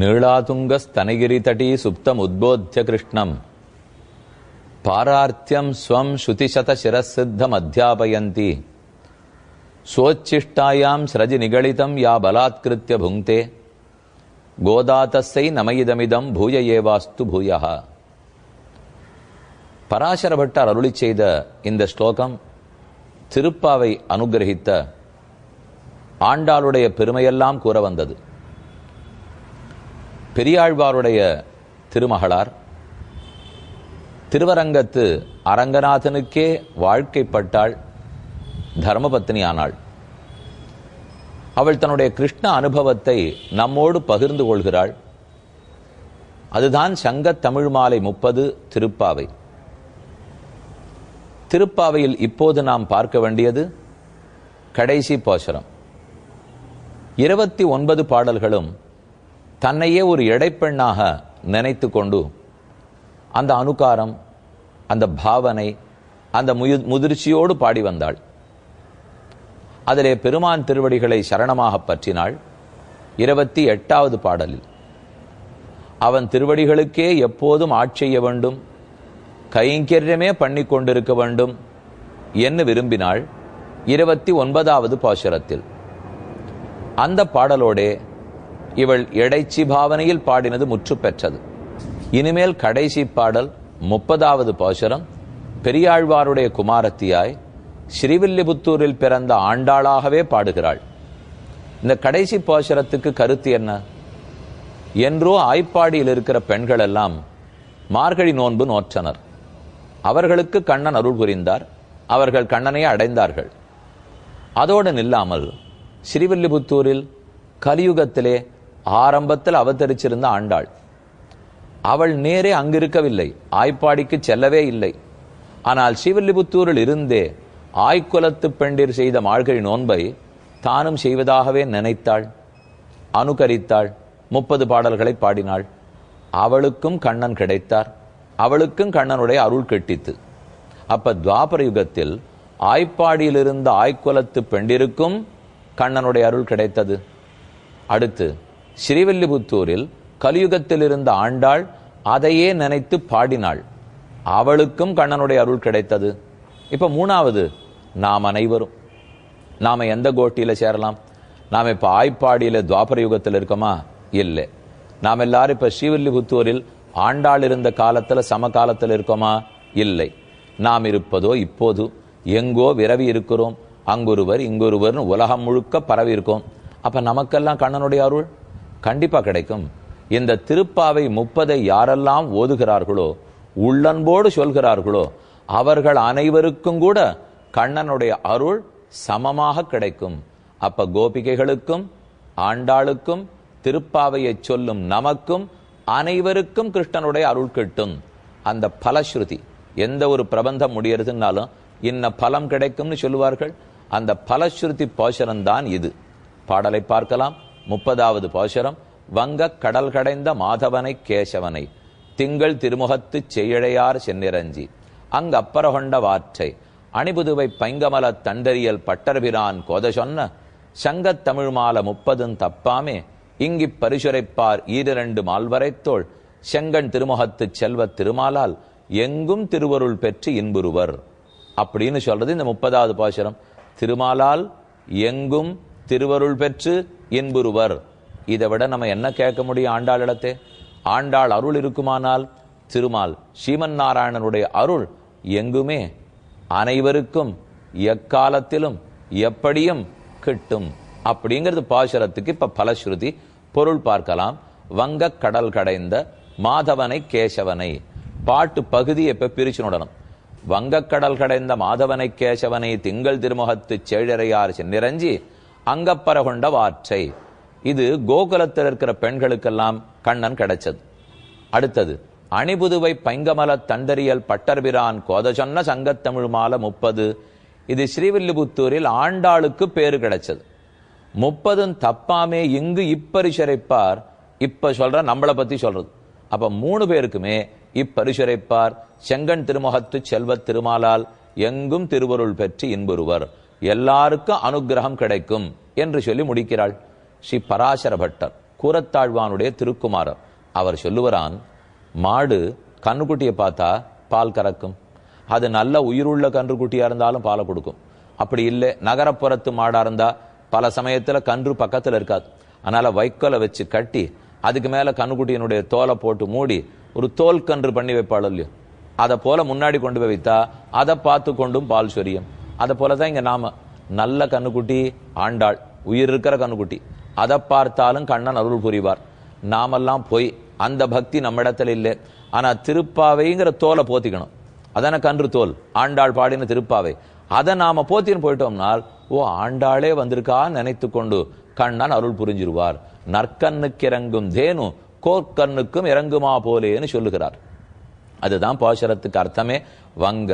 நீளாதுங்கஸ்தனகிரிதட்டி சுப்தம் உத்போத்திய கிருஷ்ணம் பாரார்த்தியம் ஸ்வம் ஸ்ருதிசதசிரசித்தமத்தியாபயந்தி சோச்சிஷ்டாயாம் ஸ்ரஜி நிகழிதம் யா பலாத்கிருத்திய புங்கே கோதாத்தஸை நமயிதமிதம் பூய ஏவாஸ்து பூயா. பராசரபட்டார் அருளி செய்த இந்த ஸ்லோகம் திருப்பாவை அனுகிரகித்த ஆண்டாளுடைய பெருமையெல்லாம் கூற வந்தது. பெரியாழ்வாருடைய திருமகளார். திருவரங்கத்து அரங்கநாதனுக்கே வாழ்க்கைப்பட்டாள் தர்மபத்தினி ஆனாள் அவள் தன்னுடைய கிருஷ்ண அனுபவத்தை நம்மோடு பகிர்ந்து கொள்கிறாள். அதுதான் சங்கத் தமிழ் மாலை முப்பது திருப்பாவை. திருப்பாவையில் இப்போது நாம் பார்க்க வேண்டியது கடைசி போஷரம் இருபத்தி ஒன்பது பாடல்களும் தன்னையே ஒரு இடைப்பெண்ணாக நினைத்து கொண்டு அந்த அனுகாரம் அந்த பாவனை அந்த முயு முதிர்ச்சியோடு பாடி வந்தாள். அதிலே பெருமான் திருவடிகளை சரணமாக பற்றினாள். இருபத்தி எட்டாவது பாடலில் அவன் திருவடிகளுக்கே எப்போதும் ஆட்செய்ய வேண்டும் கைங்கரியமே பண்ணி கொண்டிருக்க வேண்டும் என்று விரும்பினாள். இருபத்தி ஒன்பதாவது பாசுரத்தில் அந்த பாடலோடே இவள் இடைச்சி பாவனையில் பாடினது முற்று பெற்றது இனிமேல் கடைசி பாடல் முப்பதாவது பாசுரம். பெரியாழ்வாருடைய குமாரத்தியாய் ஸ்ரீவில்லிபுத்தூரில் பிறந்த ஆண்டாளாகவே பாடுகிறாள். இந்த கடைசி பாசுரத்துக்கு கருத்து என்ன? என்றோ ஆய்ப்பாடியில் இருக்கிற பெண்கள் எல்லாம் மார்கழி நோன்பு நோற்றனர். அவர்களுக்கு கண்ணன் அருள் புரிந்தார். அவர்கள் கண்ணனையே அடைந்தார்கள். அதோடு நில்லாமல் ஸ்ரீவில்லிபுத்தூரில் கலியுகத்திலே ஆரம்பத்தில் அவதரிச்சிருந்த ஆண்டாள். அவள் நேரே அங்கிருக்கவில்லை. ஆய்ப்பாடிக்கு செல்லவே இல்லை. ஆனால் ஸ்ரீவில்லிபுத்தூரில் இருந்தே ஆய்குலத்து பெண்டிர் செய்த மாழ்கழி நோன்பை தானும் செய்வதாகவே நினைத்தாள். அனுகரித்தாள். முப்பது பாடல்களை பாடினாள். அவளுக்கும் கண்ணன் கிடைத்தார். அவளுக்கும் கண்ணனுடைய அருள் கெட்டித்து. அப்ப துவாபர யுகத்தில் ஆய்ப்பாடியில் இருந்த ஆய்குலத்து பெண்டிருக்கும் கண்ணனுடைய அருள் கிடைத்தது. அடுத்து ஸ்ரீவில்லிபுத்தூரில் கலியுகத்தில் இருந்த ஆண்டாள் அதையே நினைத்து பாடினாள். அவளுக்கும் கண்ணனுடைய அருள் கிடைத்தது. இப்போ மூணாவது நாம் அனைவரும். நாம் எந்த கோட்டியில் சேரலாம்? நாம் இப்போ ஆய்ப்பாடியில் துவாபர யுகத்தில் இருக்கோமா? இல்லை. நாம் எல்லாரும் இப்போ ஸ்ரீவில்லிபுத்தூரில் ஆண்டாள் இருந்த காலத்தில் சமகாலத்தில் இருக்கோமா? இல்லை. நாம் இருப்பதோ இப்போது. எங்கோ விரவி இருக்கிறோம். அங்கொருவர் இங்கொருவர்னு உலகம் முழுக்க பரவி இருக்கோம். அப்போ நமக்கெல்லாம் கண்ணனுடைய அருள்? கண்டிப்பா கிடைக்கும். இந்த திருப்பாவை முப்பதை யாரெல்லாம் ஓதுகிறார்களோ உள்ளன்போடு சொல்கிறார்களோ அவர்கள் அனைவருக்கும் கூட கண்ணனுடைய அருள் சமமாக கிடைக்கும். அப்ப கோபிகைகளுக்கும் ஆண்டாளுக்கும் திருப்பாவையை சொல்லும் நமக்கும் அனைவருக்கும் கிருஷ்ணனுடைய அருள் கிட்டும். அந்த பலஸ்ருதி எந்த ஒரு பிரபந்தம் முடியறதுனாலும் இன்ன பலம் கிடைக்கும்னு சொல்லுவார்கள். அந்த பலஸ்ருதி போஷரம் தான் இது. பாடலை பார்க்கலாம். முப்பதாவது போஷரம் வங்க கடல் கடைந்த மாதவனை கேசவனை திங்கள் திருமுகத்து செய்யழையார் சென்னிரஞ்சி அங்கு அப்பரகொண்ட வாற்றை அணிபுதுவை பைங்கமல தண்டறியல் பட்டர்பிரான் கோத சொன்ன சங்கத் தமிழ் மால முப்பதும் தப்பாமே இங்கிப் பரிசுரைப்பார் ஈரிரண்டு மால்வரைத்தோள் செங்கன் திருமுகத்து செல்வ திருமாலால் எங்கும் திருவருள் பெற்று இன்புருவர் அப்படின்னு சொல்றது இந்த முப்பதாவது பாசுரம். திருமாலால் எங்கும் திருவருள் பெற்று இன்புருவர் இதை விட நம்ம என்ன கேட்க முடியும் ஆண்டாளிடத்தே ஆண்டாள் அருள் இருக்குமானால்? திருமால் ஸ்ரீமன் நாராயணனுடைய அருள் எங்குமே? அனைவருக்கும் எக்காலத்திலும் எப்படியும் கிட்டும். அப்படிங்கிறது பாசுரத்துக்கு இப்ப பலஸ்ருதி. பொருள் பார்க்கலாம். வங்க கடல் கடைந்த மாதவனை கேசவனை. பாட்டு பகுதி இப்ப பிரிச்சு நுடணும். வங்கக்கடல் கடைந்த மாதவனை கேசவனை திங்கள் திருமுகத்து செழிறையார் நிறைஞ்சி அங்கப்பர கொண்ட வாற்றை இது கோகுலத்தில் இருக்கிற பெண்களுக்கெல்லாம் கண்ணன் கிடைச்சது. அடுத்தது அணிபுதுவை பைங்கமல தண்டறியல் பட்டர்பிரான் கோத சொன்ன சங்கத்தமிழ் மாலை முப்பது. இது ஸ்ரீவில்லிபுத்தூரில் ஆண்டாளுக்கு பேரு கிடைச்சது. முப்பதும் தப்பாமே இங்கு இப்பரிசரைப்பார். இப்ப சொல்ற நம்மளை பத்தி சொல்றது. அப்ப மூணு பேருக்குமே இப்பரிசுரைப்பார். செங்கன் திருமுகத்து செல்வத் திருமாலால் எங்கும் திருவருள் பெற்று இன்புறுவர். எல்லாருக்கும் அனுக்கிரகம் கிடைக்கும் என்று சொல்லி முடிக்கிறாள். ஸ்ரீ பராசர பட்டர் கூரத்தாழ்வானுடைய திருக்குமாரர். அவர் சொல்லுவரான் மாடு கன்றுக்குட்டியை பார்த்தா பால் கறக்கும். அது நல்ல உயிருள்ள கன்றுக்குட்டியா இருந்தாலும் பாலை கொடுக்கும். அப்படி இல்லை நகரப்புறத்து மாடா இருந்தா பல சமயத்துல கன்று பக்கத்துல இருக்காது. அதனால வைக்கோலை வச்சு கட்டி அதுக்கு மேல கன்றுக்குட்டியினுடைய தோலை போட்டு மூடி ஒரு தோல் கன்று பண்ணி வைப்பாள் இல்லையோ? அதை போல முன்னாடி கொண்டு போய் வைத்தா அதை பார்த்து கொண்டும் பால் சொரியும். அதை போல தான் இங்கே நாம நல்ல கண்ணுக்குட்டி ஆண்டாள் உயிர் இருக்கிற கண்ணுக்குட்டி. அதை பார்த்தாலும் கண்ணன் அருள் புரிவார். நாமெல்லாம் போய் அந்த பக்தி நம்மிடத்தில் இல்லை. ஆனால் திருப்பாவைங்கிற தோலை போத்திக்கணும். அதான கன்று தோல்? ஆண்டாள் பாடின திருப்பாவை. அதை நாம போத்தின்னு போயிட்டோம்னால் ஓ ஆண்டாளே வந்திருக்கா நினைத்து கொண்டு கண்ணன் அருள் புரிஞ்சிருவார். நற்கண்ணுக்கு இறங்கும் தேனு கோர்க்கண்ணுக்கும் இறங்குமா போலேன்னு சொல்லுகிறார். அதுதான் பாசுரத்துக்கு அர்த்தமே. வங்க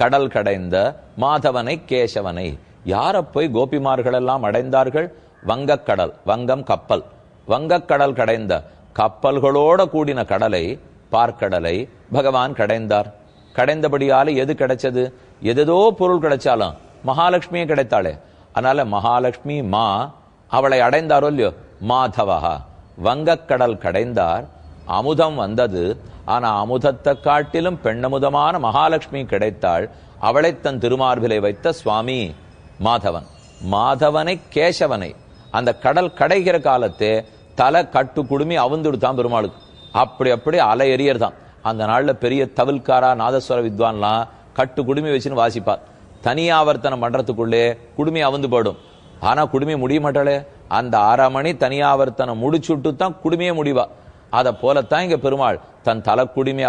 கடல் கடைந்த மாதவனை கேசவனை. யாரை போய் கோபிமார்கள் எல்லாம் அடைந்தார்கள் வங்கக்கடல் வங்கம் கப்பல். வங்கக்கடல் கடைந்த கப்பல்களோட கூடின கடலை பார்க்கடலை பகவான் கடைந்தார். கடைந்தபடியால எது கிடைச்சது? எதோ பொருள் கிடைச்சாலும் மகாலட்சுமியே கிடைத்தாளே. அதனால மகாலட்சுமி மா அவளை அடைந்தாரோ இல்லையோ? மாதவஹா வங்கக்கடல் கடைந்தார். அமுதம் வந்தது. ஆனா அமுதத்தை காட்டிலும் பெண்ணமுதமான மகாலட்சுமி கிடைத்தாள். அவளை தன் திருமார்பிலை வைத்த சுவாமி மாதவன். மாதவனை கேசவனை. அந்த கடல் கடைகிற காலத்தே தலை கட்டு குடுமி அவுந்துடுத்தான் பெருமாளுக்கு. அப்படி அப்படி அலை எரியர்தான். அந்த நாள்ல பெரிய தவில்காரா நாதஸ்வர வித்வான்லாம் கட்டு குடுமி வச்சுன்னு வாசிப்பார். தனியாவர்த்தனம் பண்றதுக்குள்ளே குடுமி அவுந்து போடும் ஆனா குடுமி முடிய மாட்டாளே. அந்த அரை மணி தனியாவர்த்தனம் முடிச்சுட்டு தான் குடுமையே முடிவா. அதை போலத்தான் இங்க பெருமாள் தன் தலை குடுமி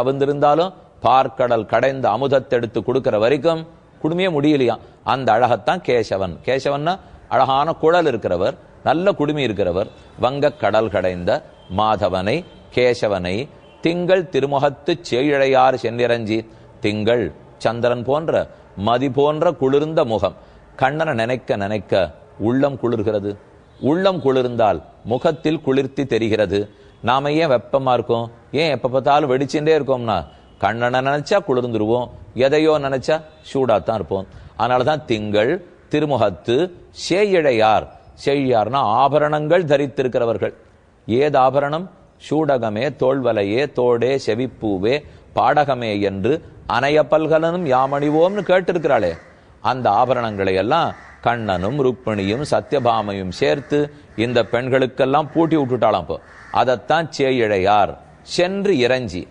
பார்க்கடல் கடைந்த அமுதத்தை எடுத்து கொடுக்கிற வரைக்கும் குடுமையே முடியலையாம் அந்த அழகத்தான் கேசவன். கேசவன்னா அழகான குழல் இருக்கிறவர் நல்ல குடுமி இருக்கிறவர். வங்க கடல் கடைந்த மாதவனை கேசவனை திங்கள் திருமுகத்து சேழையார் சென்னிரஞ்சி திங்கள் சந்திரன் போன்ற மதி போன்ற குளிர்ந்த முகம். கண்ணனை நினைக்க நினைக்க உள்ளம் குளிர்கிறது. உள்ளம் குளிர்ந்தால் முகத்தில் குளிர்த்தி தெரிகிறது. நாம ஏன் வெப்பமா இருக்கோம்? ஏன் எப்ப பார்த்தாலும் வெடிச்சுட்டே இருக்கோம்னா? கண்ணனை நினைச்சா குளிர்ந்துருவோம். எதையோ நினைச்சா தான் இருப்போம். அதனாலதான் திங்கள் திருமுகத்து சேயிழையார் செய்யார்னா ஆபரணங்கள் தரித்திருக்கிறவர்கள். ஏது ஆபரணம்? சூடகமே தோல்வலையே தோடே செவிப்பூவே பாடகமே என்று அனைய பல்கலனும் யாமணிவோம்னு கேட்டிருக்கிறாளே. அந்த ஆபரணங்களை எல்லாம் கண்ணனும் ருக்மிணியும் சத்யபாமையும் சேர்த்து இந்த பெண்களுக்கெல்லாம் பூட்டி விட்டுட்டாலாம் இப்போ. அதைத்தான் சேயிழையார். சென்று இறஞ்சி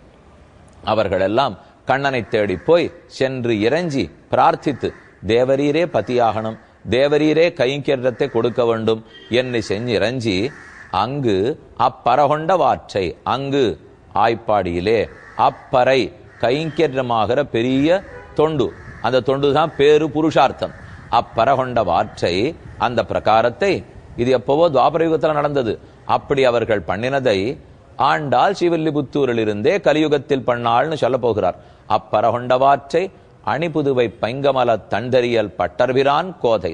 அவர்களெல்லாம் கண்ணனை தேடி போய் சென்று இறஞ்சி பிரார்த்தித்து தேவரீரே பதியாகணும் தேவரீரே கைங்கேற்றத்தை கொடுக்க வேண்டும் என்னை செஞ்சு இறஞ்சி அங்கு அப்பரகொண்ட வாற்றை அங்கு ஆய்ப்பாடியிலே அப்பறை கைங்கேற்றமாகிற பெரிய தொண்டு அந்த தொண்டு தான் பேரு புருஷார்த்தம். அப்பரகொண்ட வாற்றை அந்த பிரகாரத்தை இது எப்பவோ துவாபர யுகத்தில் நடந்தது. அப்படி அவர்கள் பண்ணினதை ஆண்டாள் ஸ்ரீவில்லிபுத்தூரில் இருந்தே கலியுகத்தில் பண்ணாள்னு சொல்ல போகிறார். அப்பரகொண்டவாற்றை அணிபுதுவை பைங்கமல தண்டறியல் பட்டர்பிரான் கோதை.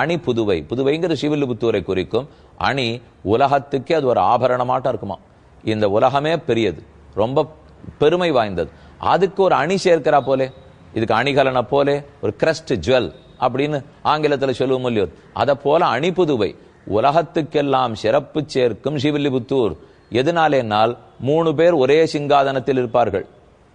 அணி புதுவை புதுவைங்கிற ஸ்ரீவில்லிபுத்தூரை குறிக்கும். அணி உலகத்துக்கே அது ஒரு ஆபரணமாட்டம் இருக்குமா இந்த உலகமே பெரியது. ரொம்ப பெருமை வாய்ந்தது. அதுக்கு ஒரு அணி சேர்க்கிறா போலே. இதுக்கு அணிகலனை போலே ஒரு கிரஸ்ட் ஜுவல் அப்படின்னு ஆங்கிலத்தில் சொல்லுவோம் இல்லையோ. அதை போல அணிபுதுவை உலகத்துக்கெல்லாம் சிறப்பு சேர்க்கும் ஸ்ரீவில்லிபுத்தூர் எதனாலேனால் மூணு பேர் ஒரே சிங்காதனத்தில் இருப்பார்கள்.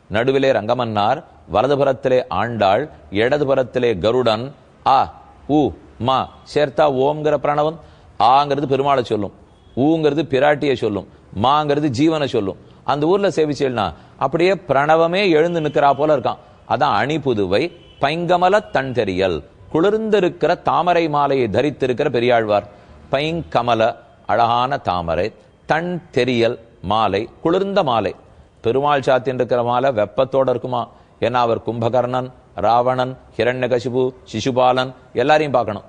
நடுவிலே ரங்கமன்னார் வலதுபுறத்திலே ஆண்டாள் இடதுபுறத்திலே கருடன் ஆ ஊ மா சேர்த்தா ஓம்ங்கிற பிரணவம் ஆங்கிறது பெருமாளை சொல்லும். ஊங்கிறது பிராட்டியை சொல்லும். மாங்கிறது ஜீவனை சொல்லும். அந்த ஊர்ல சேவிச்சேன்னா அப்படியே பிரணவமே எழுந்து நிக்கிறா போல இருக்கான். அதான் அணி புதுவை பைங்கமல தன் தெரியல் குளிர்ந்திருக்கிற தாமரை மாலையை தரித்திருக்கிற பெரியாழ்வார். பைங்கமல அழகான தாமரை தன் தெரியல் மாலை குளிர்ந்த மாலை. பெருமாள் சாத்தின் இருக்கிற மாலை வெப்பத்தோட இருக்குமா? ஏன்னா அவர் கும்பகர்ணன் ராவணன் ஹிரண்யகசிபு சிசுபாலன் எல்லாரையும் பார்க்கணும்.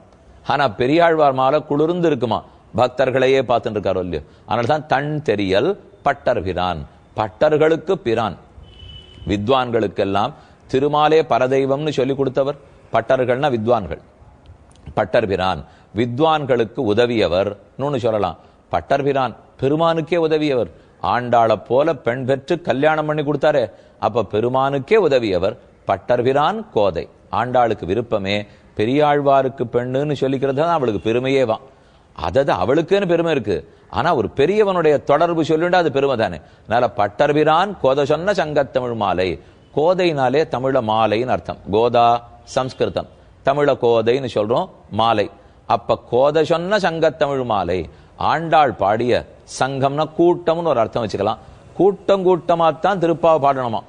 ஆனால் பெரியாழ்வார் மாலை குளிர்ந்து இருக்குமா? பக்தர்களையே பார்த்துட்டு இருக்காரோ இல்லையோ? அதனால தான் தன் தெரியல் பட்டர் பிரான் பட்டர்களுக்கு பிரான். வித்வான்களுக்கெல்லாம் திருமாலே பரதெய்வம்னு சொல்லி கொடுத்தவர் பட்டர்கள்னா வித்வான்கள். பட்டர் பிரான் வித்வான்களுக்கு உதவியவர் சொல்லலாம். பட்டர் பிரான் பெருமானுக்கே உதவியவர். ஆண்டாளை போல பெண் பெற்று கல்யாணம் பண்ணி கொடுத்தாரு. அப்ப பெருமானுக்கே உதவியவர் பட்டர்பிரான் கோதை. ஆண்டாளுக்கு விருப்பமே பெரியாழ்வாருக்கு பெண்ணுன்னு சொல்லிக்கிறது தான் அவளுக்கு பெருமையே வா. அதாவது அவளுக்குன்னு பெருமை இருக்கு. ஆனா ஒரு பெரியவனுடைய தொடர்பு சொல்லுண்டா அது பெருமை தானே. அதனால பட்டர்பிரான் கோதை சொன்ன சங்கத்தமிழ் மாலை. கோதைனாலே தமிழ மாலைன்னு அர்த்தம். கோதா சம்ஸ்கிருதம். தமிழ கோதைன்னு சொல்றோம் மாலை. அப்ப கோத சொன்ன சங்கத்தமிழ் மாலை ஆண்டாள் பாடிய சங்கம்னா கூட்டம்னு ஒரு அர்த்தம் வச்சுக்கலாம். கூட்டம் கூட்டமாத்தான் திருப்பாவை பாடணுமா?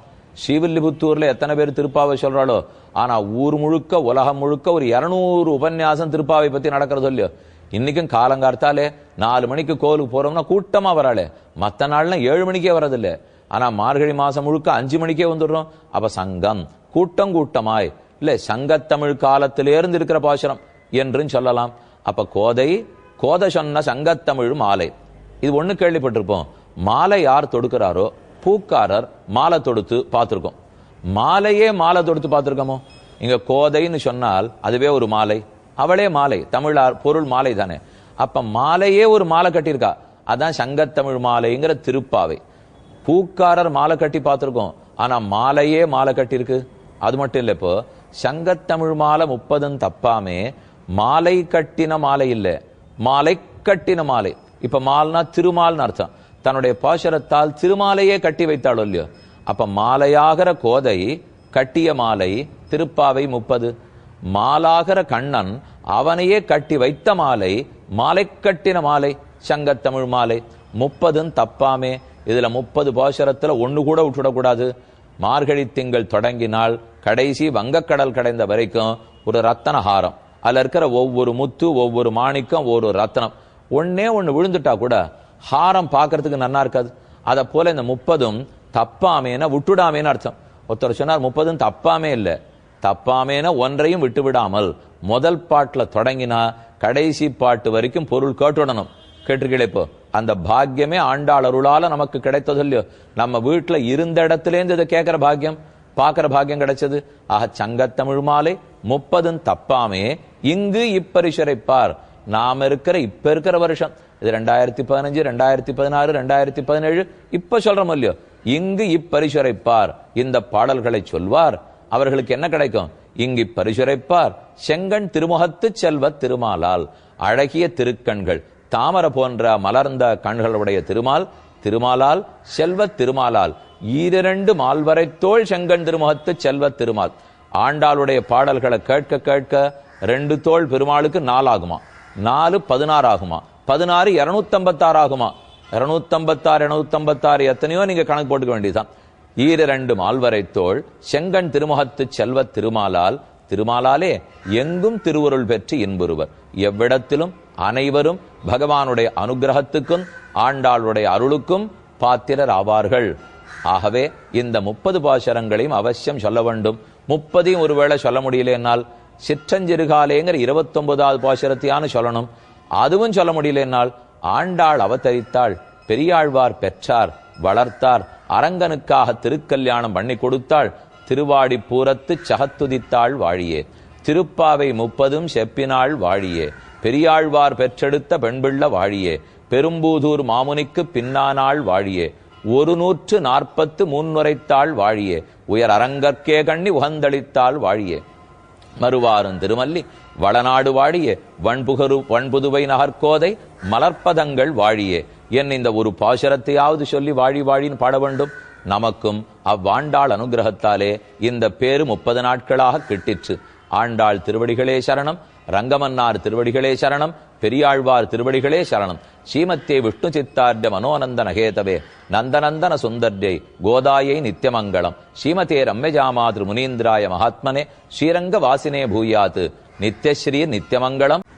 ஸ்ரீவில்லிபுத்தூர்ல எத்தனை பேர் திருப்பாவை சொல்றாளோ? ஆனா ஊர் முழுக்க உலகம் முழுக்க ஒரு இருநூறு உபன்யாசம் திருப்பாவை பத்தி நடக்கிறது இல்லையோ? இன்னைக்கும் காலங்கார்த்தாலே நாலு மணிக்கு கோவிலுக்கு போறோம்னா கூட்டமா வராளே. மற்ற நாள்னா ஏழு மணிக்கே வர்றதில்ல. ஆனா மார்கழி மாசம் முழுக்க அஞ்சு மணிக்கே வந்துடுறோம். அப்ப சங்கம் கூட்டம் கூட்டமாய். இல்ல சங்கத்தமிழ் காலத்திலேருந்து இருக்கிற பாசுரம். என்றும் சொல்லலாம். அப்ப கோதை கோத சொன்ன சங்கத்தமிழ் மாலை. இது ஒண்ணு கேள்விப்பட்டிருப்போம். மாலை யார் தொடுக்கிறாரோ பூக்காரர் மாலை தொடுத்து பார்த்துருக்கோம். மாலையே மாலை தொடுத்து பார்த்துருக்கோமோ? இங்க கோதைன்னு சொன்னால் அதுவே ஒரு மாலை. அவளே மாலை. தமிழார் பொருள் மாலை தானே. அப்ப மாலையே ஒரு மாலை கட்டியிருக்கா. அதான் சங்கத்தமிழ் மாலைங்கிற திருப்பாவை. பூக்காரர் மாலை கட்டி பார்த்துருக்கோம். ஆனா மாலையே மாலை கட்டியிருக்கு. அது மட்டும் இல்லை இப்போ சங்கத்தமிழ் மாலை முப்பதும் தப்பாமே மாலை கட்டின மாலை இல்ல. மாலை கட்டின மாலை. இப்ப மால்னா திருமால்னு அர்த்தம். தன்னுடைய பாசரத்தால் திருமாலையே கட்டி வைத்தாளோ இல்லையோ? அப்ப மாலையாகிற கோதை கட்டிய மாலை திருப்பாவை முப்பது. மாலாகிற கண்ணன் அவனையே கட்டி வைத்த மாலை மாலை கட்டின மாலை சங்கத்தமிழ் மாலை. முப்பதுன்னு தப்பாமே. இதுல முப்பது பாசுரத்துல ஒண்ணு கூட விட்டுடக்கூடாது மார்கழி திங்கள் தொடங்கினால் கடைசி வங்கக்கடல் கடைந்த வரைக்கும் ஒரு ரத்தன ஹாரம். அதில் இருக்கிற ஒவ்வொரு முத்து ஒவ்வொரு மாணிக்கம் ஒரு ரத்தனம். ஒன்னே ஒன்று விழுந்துட்டா கூட ஹாரம் பார்க்கறதுக்கு நன்னா இருக்காது. அதை போல இந்த முப்பதும் தப்பாமேனா விட்டுடாமேன்னு அர்த்தம். ஒருத்தர் சொன்னார் முப்பதும் தப்பாமே இல்லை. தப்பாமேன ஒன்றையும் விட்டு விடாமல் முதல் பாட்டில் தொடங்கினா கடைசி பாட்டு வரைக்கும் பொருள் கேட்டுடணும். கேட்டிருக்கீங்களே இப்போ? அந்த பாக்கியமே ஆண்டாள் அருளால நமக்கு கிடைத்தது இல்லையோ? நம்ம வீட்டில் இருந்த இடத்துலேருந்து இதை கேட்குற பாக்கியம் பார்க்குற பாக்கியம் கிடைச்சது. ஆக சங்கத்தமிழ் மாலை முப்பதும் தப்பாமே. இங்கு இப்பரிசரைப்பார் நாம இருக்கிற இப்ப இருக்கிற வருஷம். இது ரெண்டாயிரத்தி பதினஞ்சு ரெண்டாயிரத்தி பதினாறு ரெண்டாயிரத்தி பதினேழு. இப்ப சொல்றோம் இல்லையோ? இங்கு இப்பரிசுரைப்பார் இந்த பாடல்களை சொல்வார். அவர்களுக்கு என்ன கிடைக்கும்? இங்கு இப்பரிசுரைப்பார் செங்கண் திருமுகத்து செல்வ திருமாலால். அழகிய திருக்கண்கள். தாமரை போன்ற மலர்ந்த கண்களுடைய திருமால் திருமாலால் செல்வ திருமாலால். ஈரிரண்டு மால்வரை தோல் செங்கண் திருமுகத்து செல்வ திருமால். ஆண்டாளுடைய பாடல்களை கேட்க கேட்க ரெண்டு தோள் பெருமாளுக்கு நாலாகுமா? நாலு பதினாறு ஆகுமா பதினாறு இருநூத்தம்பத்தாறு ஆகுமா இருநூத்தம்பத்தாறு இருநூத்தம்பத்தாறு எத்தனையோ நீங்க கணக்கு போட்டுக்க வேண்டியதுதான். ஈரிரண்டு மால்வரை தோள் செங்கன் திருமுகத்து செல்வ திருமாலால் திருமாலாலே எங்கும் திருவருள் பெற்று இன்புறுவர். எவ்விடத்திலும் அனைவரும் பகவானுடைய அனுகிரகத்துக்கும் ஆண்டாளுடைய அருளுக்கும் பாத்திரர் ஆவார்கள். ஆகவே இந்த முப்பது பாசரங்களையும் அவசியம் சொல்ல வேண்டும். முப்பதையும் ஒருவேளை சொல்ல முடியலன்னால் சிற்றஞ்சிறுகாலேங்கிற இருபத்தொன்பதாவது பாசுரத்தையான சொல்லணும். அதுவும் சொல்ல முடியல என்னால். ஆண்டாள் அவதரித்தாள் பெரியாழ்வார் பெற்றார் வளர்த்தார் அரங்கனுக்காக திருக்கல்யாணம் பண்ணி கொடுத்தாள் திருவாடி பூரத்து சகத்துதித்தாள் வாழியே. திருப்பாவை முப்பதும் செப்பினாள் வாழியே. பெரியாழ்வார் பெற்றெடுத்த பெண்பிள்ள வாழியே. பெரும்பூதூர் மாமுனிக்கு பின்னானாள் வாழியே. ஒரு நூற்று நாற்பத்து முன்னுரைத்தாள் வாழியே. உயர் அரங்கற்கே கண்ணி உகந்தளித்தாள் வாழியே. மறுவாரும் திருமல்லி வளநாடு வாழியே வண்புகரு வண்புதுவை நகர்கோதை மலர்ப்பதங்கள் வாழியே. என் இந்த ஒரு பாசுரத்தையாவது சொல்லி வாழி வாழின்னு பாட வேண்டும். நமக்கும் அவ்வாண்டாள் அனுகிரகத்தாலே இந்த பேரு முப்பது நாட்களாக கிட்டிற்று. ஆண்டாள் திருவடிகளே சரணம் ரங்கமன்னார் திருவடிகளே சரணம் பெரியாழ்வார் திருவடிகளே சரணம். ஸ்ரீமத்தே விஷ்ணு சித்தார்ட மனோநந்த நகேதவே நந்தநந்தன சுந்தர்யை கோதாயை நித்தியமங்கலம் ஸ்ரீமதே ரம்யஜாமாதிரு முனீந்திராய மகாத்மனே ஸ்ரீரங்க வாசினே பூயாத்து நித்யஸ்ரீ நித்தியமங்கலம்